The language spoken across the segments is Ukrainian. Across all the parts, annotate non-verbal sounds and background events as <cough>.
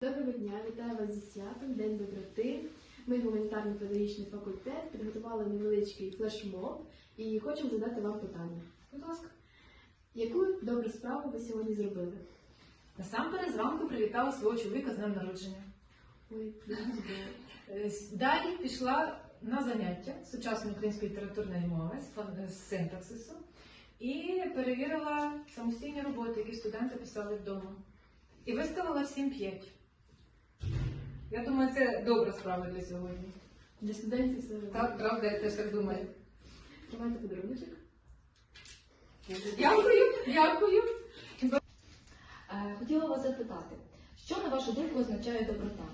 Доброго дня, вітаю вас зі святом, День доброти. Ми гуманітарно-педагогічний факультет підготували невеличкий флешмоб і хочемо задати вам питання. Будь ласка, яку добру справу ви сьогодні зробили? Насамперед зранку привітала свого чоловіка з днем народження. Ой. Е, Далі пішла на заняття сучасної української літературної мови з синтаксису і перевірила самостійні роботи, які студенти писали вдома. І виставила всім п'ять. Я думаю, це добра справа для сьогодні. Для студентів це Так, правда, я теж так думаю. Тримайте подаруночок. Дякую, дякую. Е, Хотіла вас запитати, що на вашу думку означає доброта?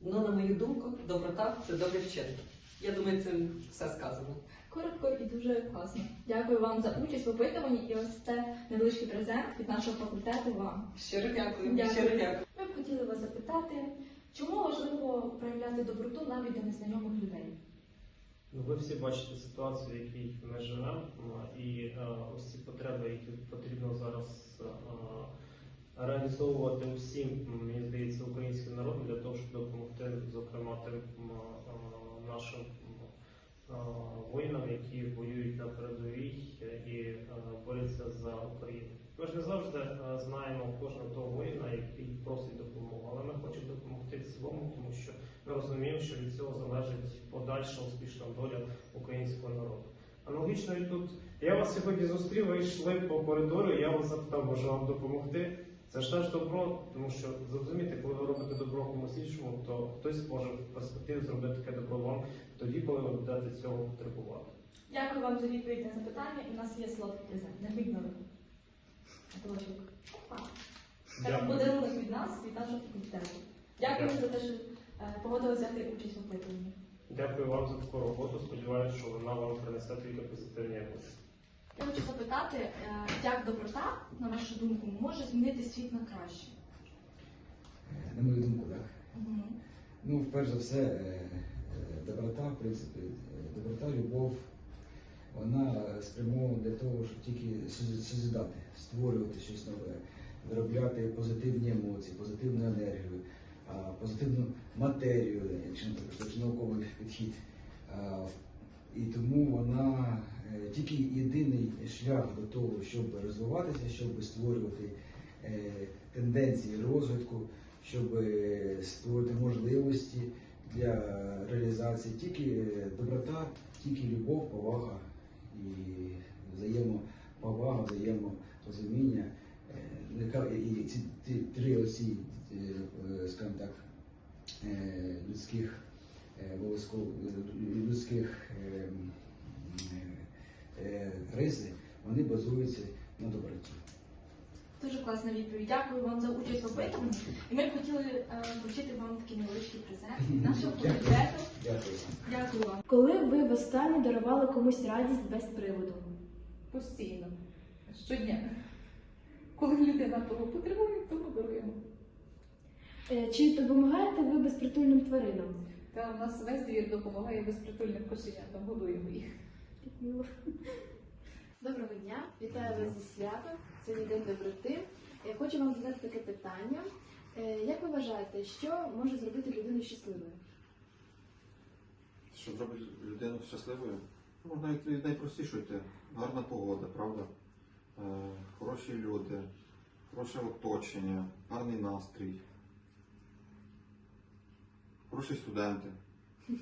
Ну, на мою думку, доброта це добрий вчинок. Я думаю, цим все сказано. Коротко і дуже класно. Дякую вам за участь в опитуванні і ось це невеличкий презент від нашого факультету вам. Щиро дякую. Дякую. Щиро дякую. Ми б хотіли вас запитати, чому важливо проявляти доброту навіть до незнайомих людей? Ну, ви всі бачите ситуацію, в якій ми живемо, і е, ось ці потреби, які потрібно зараз е, реалізовувати усім, мені здається, українським народом для того, щоб допомогти, зокрема, тим е, нашим е, воїнам, які воюють на передовій е, і е, борються за Україну. Ми ж не завжди е, знаємо кожного того воїна, який просить допомогу, але ми хочемо допомогти в цілому, тому що ми розуміємо, що від цього залежить подальша успішна доля українського народу. Аналогічно і тут я вас сьогодні зустрів, ви йшли по коридору, я вас запитав, може вам допомогти. Це ж теж добро, тому що зрозумієте, коли ви робите добро комусь іншому, то хтось може в перспективі зробити таке добро вам тоді, коли ви будете цього потребувати. Дякую вам за відповідь на запитання, і в нас є солодкий презент. Не грібно руку. Антошок. Це подарунок від нас, від нашого факультету. Дякую за те, що е, погодилися взяти участь в опитуванні. Дякую вам за таку роботу. Сподіваюся, що вона вам принесе тільки позитивні емоції. Я хочу запитати, е, як доброта, на вашу думку, може змінити світ на краще? На мою думку, так. Мгм. Ну, перш за все, е, доброта, в принципі, доброта, любов, вона спрямована для того, щоб тільки соз- созидати, створювати щось нове, виробляти позитивні емоції, позитивну енергію, позитивну матерію, якщо наприклад, науковий підхід. І тому вона е, тільки єдиний шлях до того, щоб розвиватися, щоб створювати е, тенденції розвитку, щоб е, створити можливості для реалізації. Тільки доброта, тільки любов, повага і взаємоповага, взаєморозуміння. І ці три е, скажімо так, е, людських е, е, людських риси, вони базуються на доброті. Дуже класна відповідь. Дякую вам за участь в опитуванні. І ми б хотіли вручити вам такий невеличкий презент нашого Дякую. Дякую. Дякую вам. Коли ви востаннє дарували комусь радість без приводу? Постійно. Щодня. Коли людина того потребує, то подаруємо. Е, Чи допомагаєте ви безпритульним тваринам? Та у нас весь двір допомагає безпритульним кошенятам, годуємо їх. Доброго дня, вітаю вас зі святом. Сьогодні день доброти. Я хочу вам задати таке питання. Е, Як ви вважаєте, що може зробити людину щасливою? Що зробить людину щасливою? Ну, навіть від найпростішого йти. Гарна погода, правда? Е, хороші люди, хороше оточення, гарний настрій. Хороші студенти. <laughs>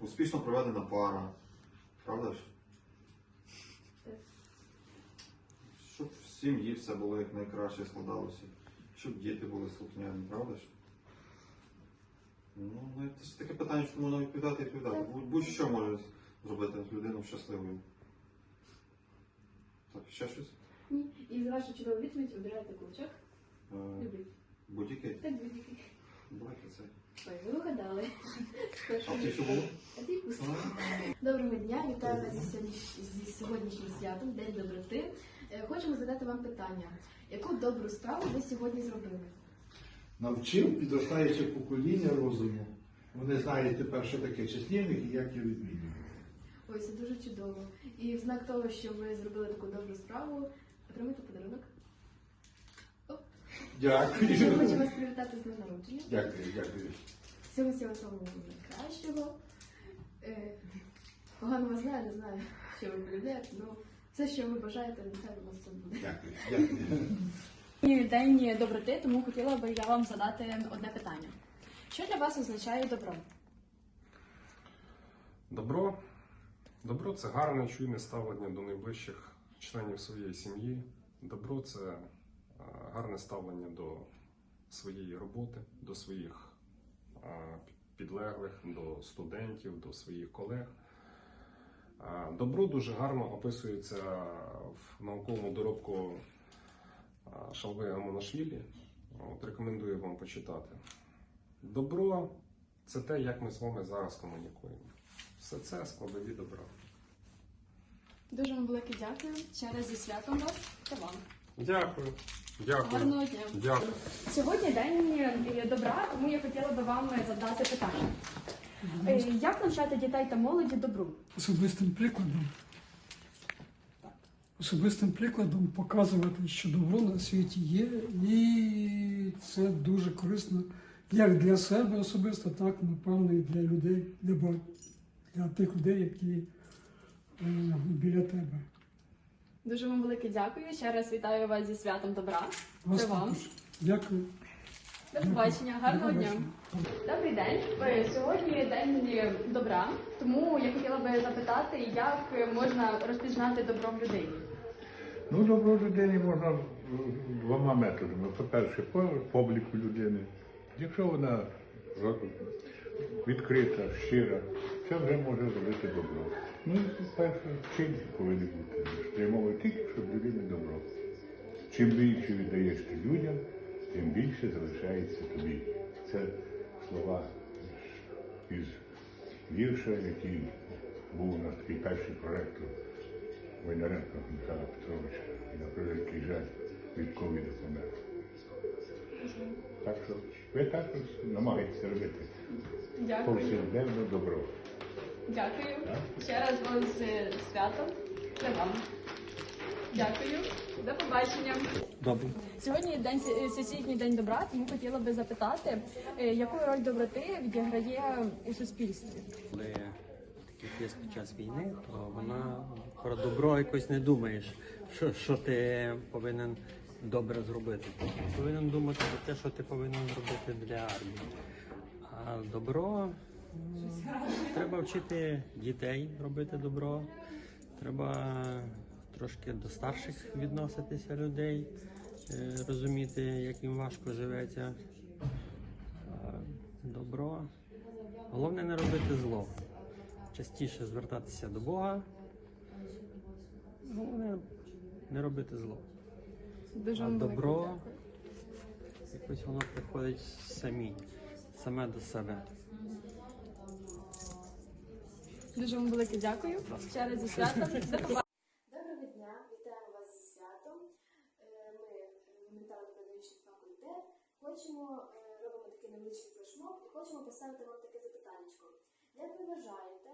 Успішно проведена пара. Правда ж? Щоб в сім'ї все було як найкраще складалося. Щоб діти були слухняні, правда ж? Ну, ну, це ж таке питання, що можна відповідати і відповідати. Будь- Будь-що може зробити людину щасливою. Так, ще щось? Ні. І за вашу чудову відповідь обираєте кулачок. Е, Любить. Будь-який. Так будь-який. Давайте це. Ой, ви вигадали. А в цій що було? А ти пусто. Доброго дня, вітаю вас зі зі сьогоднішнім святом, День доброти. Е, Хочемо задати вам питання. Яку добру справу ви сьогодні зробили? навчив підростаюче покоління розуму. Вони знають тепер, що таке числівник і як його відмінювати. Ой, це дуже чудово. І в знак того, що ви зробили таку добру справу, отримайте подарунок. Дякую. Ще хочу вас привітати з народження. Дякую, дякую. Всього всього самого найкращого. Е, Погано вас знаю, не знаю, що ви полюбляєте, ну все, що ви бажаєте, нехай у вас все буде. Дякую, дякую. <laughs> Сьогодні День доброти, тому хотіла би я вам задати одне питання. Що для вас означає добро? Добро. Добро це гарне, чуйне ставлення до найближчих членів своєї сім'ї. Добро це гарне ставлення до своєї роботи, до своїх е, підлеглих, до студентів, до своїх колег. Е, Добро дуже гарно описується в науковому доробку е, Шалвея Монашвілі. От, рекомендую вам почитати. Добро це те, як ми з вами зараз комунікуємо. Все це складові добра. Дуже вам велике дякую. Ще раз зі святом вас та вам. Дякую. Дякую. Дня. Дякую. Сьогодні день е, добра, тому я хотіла би вам задати питання. Е, Як навчати дітей та молоді добру? особистим прикладом. Особистим прикладом показувати, що добро на світі є, і це дуже корисно як для себе особисто, так напевно і для людей, для, для тих людей, які е, біля тебе. Дуже вам велике дякую. Ще раз вітаю вас зі святом добра. Вас Це вам. також. Дякую. До побачення, гарного дня. Добрий день. Сьогодні день добра, тому я хотіла би запитати, як можна розпізнати добро в людині. Ну, добро людині можна двома методами. По-перше, по по обліку людини. Якщо вона відкрита, щира, це вже може зробити добро. Ну і перше, вчинки повинні бути спрямовані тільки, щоб людини добро. Чим більше віддаєш ти людям, тим більше залишається тобі. Це слова із вірша, який був у нас такий перший проректор Войнаренко Михайла Петровича і на превеликий жаль від ковіду помер. Так що ви також намагаєтеся робити повсякденно добро. Дякую. Ще раз вам з святом. Це вам. Дякую. До побачення. Добре. Сьогодні день е, день добра, тому хотіла би запитати, е, яку роль доброти відіграє у суспільстві? Коли такий тиск під час війни, то вона про добро якось не думаєш, що, що ти повинен добре зробити. Ти повинен думати про те, що ти повинен зробити для армії. А добро треба вчити дітей робити добро. Треба трошки до старших відноситися людей, е, розуміти, як їм важко живеться. Добро. Головне не робити зло. Частіше звертатися до Бога. Головне не робити зло. Дуже А добро якось воно приходить самі, саме до себе. Дуже вам велике дякую. Ще раз зі святом. Доброго дня, вітаємо вас зі святом. Е, Ми гуманітарно-педагогічний факультет. Хочемо е, робимо такий невеличкий флешмоб і хочемо поставити вам таке запитання. Як ви вважаєте,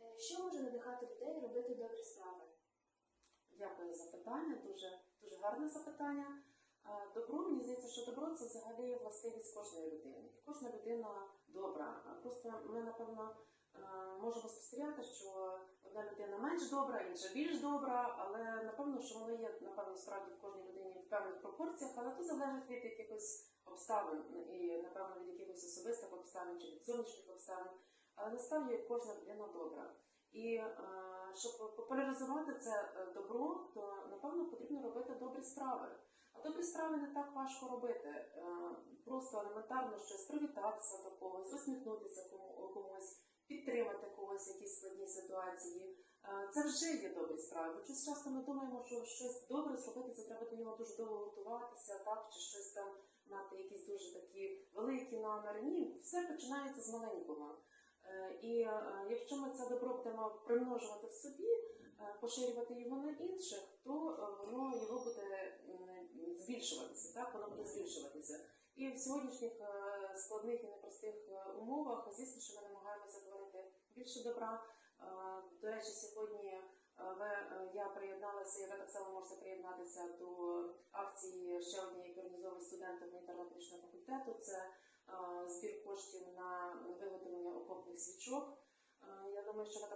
е, що може надихати людей робити добрі справи? Дякую за запитання, дуже, дуже гарне запитання. Добро, мені здається, що добро це взагалі властивість кожної людини. Кожна людина добра. Просто ми, напевно, е, можемо спостерігати, що одна людина менш добра, інша більш добра, але напевно, що воно є, напевно, справді в кожній людині в певних пропорціях, але то залежить від якихось обставин і, напевно, від якихось особистих обставин чи від зовнішніх обставин. Але насправді кожна людина добра. І е, щоб популяризувати це е, добро, то напевно потрібно робити добрі справи. А добрі справи не так важко робити. Е, Просто елементарно щось привітатися до когось, усміхнутися кому- комусь, підтримати когось в якійсь складній ситуації. Е, Це вже є добрі справи. Щось часто ми думаємо, що щось добре зробити, це треба до нього дуже довго готуватися, так чи щось там мати якісь дуже такі великі наміри. Ні, все починається з маленького. Е, І е, якщо ми це добро будемо примножувати в собі, поширювати його на інших, то воно його буде збільшуватися, так воно буде збільшуватися. І в сьогоднішніх е, складних і непростих е, умовах, звісно, що ми намагаємося творити більше добра. Е, До речі, сьогодні я приєдналася, і ви так само можете приєднатися до акції ще однієї, яку організовують студенти гуманітарно-педагогічного факультету. Це збір коштів на виготовлення окопних свічок. Я думаю, що ви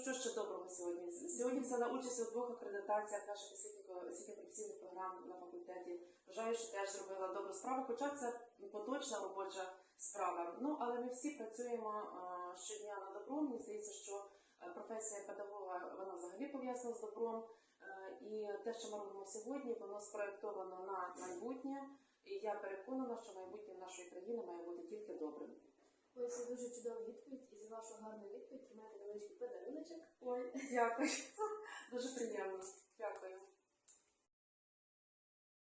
що ще доброго сьогодні? Сьогодні взяла участь у двох акредитаціях наших освітньо професійних програм на факультеті. Вважаю, що теж зробила добру справу, хоча це поточна робоча справа. Ну але ми всі працюємо е, щодня на добро. Мені здається, що е, професія педагога вона взагалі пов'язана з добром. Е, І те, що ми робимо сьогодні, воно спроєктовано на майбутнє. І я переконана, що майбутнє нашої країни має бути тільки добрим. Ось це дуже чудова відповідь, і за вашу гарну відповідь маєте невеличкий подаруночок. Ой, дякую. Дуже приємно. Дякую.